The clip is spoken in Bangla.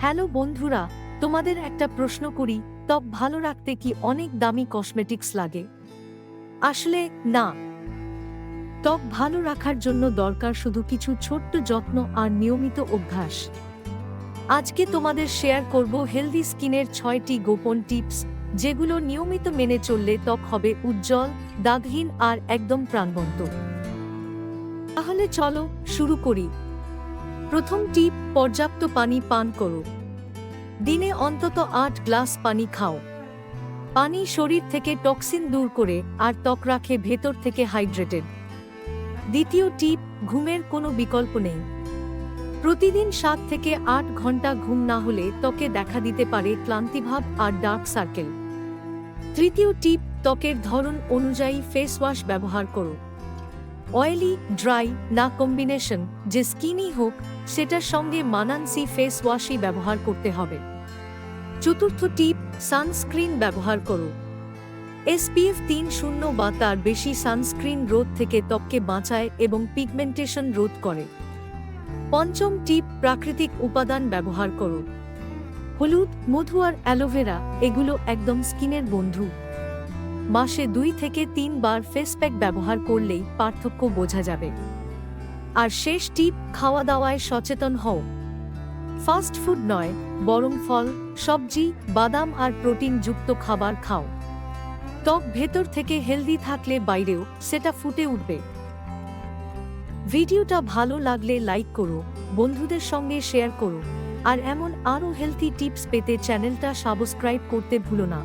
হ্যালো বন্ধুরা, তোমাদের একটা প্রশ্ন করি ত্বক ভালো রাখতে কি অনেক দামি কসমেটিক্স লাগে? আসলে, না। ত্বক ভালো রাখার জন্য দরকার শুধু কিছু ছোট্ট যত্ন আর নিয়মিত অভ্যাস। আজকে তোমাদের শেয়ার করব হেলদি স্কিনের ছয়টি গোপন টিপস যেগুলো নিয়মিত মেনে চললে ত্বক হবে উজ্জ্বল, দাগহীন আর একদম প্রাণবন্ত। তাহলে চলো শুরু করি। প্রথম টিপ, পর্যাপ্ত পানি পান করো। দিনে অন্তত আট গ্লাস পানি খাও। পানি শরীর থেকে টক্সিন দূর করে আর ত্বক রাখে ভেতর থেকে হাইড্রেটেড। দ্বিতীয় টিপ, ঘুমের কোনো বিকল্প নেই। প্রতিদিন সাত থেকে আট ঘণ্টা ঘুম না হলে ত্বকে দেখা দিতে পারে ক্লান্তিভাব আর ডার্ক সার্কেল। তৃতীয় টিপ, ত্বকের ধরন অনুযায়ী ফেস ওয়াশ ব্যবহার করো। অয়েলি ড্রাই না কম্বিনেশন যে স্কিনই হোক, সেটার সঙ্গে মানানসি ফেস ওয়াশই ব্যবহার করতে হবে। চতুর্থ টিপ সানস্ক্রিন ব্যবহার করো। এসপিএফ তিন শূন্য বা তার বেশি সানস্ক্রিন রোদ থেকে ত্বককে বাঁচায় এবং পিগমেন্টেশন রোধ করে। পঞ্চম টিপ প্রাকৃতিক উপাদান ব্যবহার করো। হলুদ, মধু আর অ্যালোভেরা এগুলো একদম স্কিনের বন্ধু। মাসে দুই থেকে তিনবার ফেস প্যাক ব্যবহার করলেই পার্থক্য বোঝা যাবে। আর শেষ টিপ খাওয়া দাওয়ায় সচেতন হও। ফাস্ট ফুড নয়, বরং ফল, সবজি, বাদাম আর প্রোটিনযুক্ত খাবার খাও। ত্বক ভেতর থেকে হেলদি থাকলে বাইরেও সেটা ফুটে উঠবে। ভিডিওটা ভালো লাগলে লাইক করো, বন্ধুদের সঙ্গে শেয়ার করো, আর এমন আরও হেলথি টিপস পেতে চ্যানেলটা সাবস্ক্রাইব করতে ভুলো না।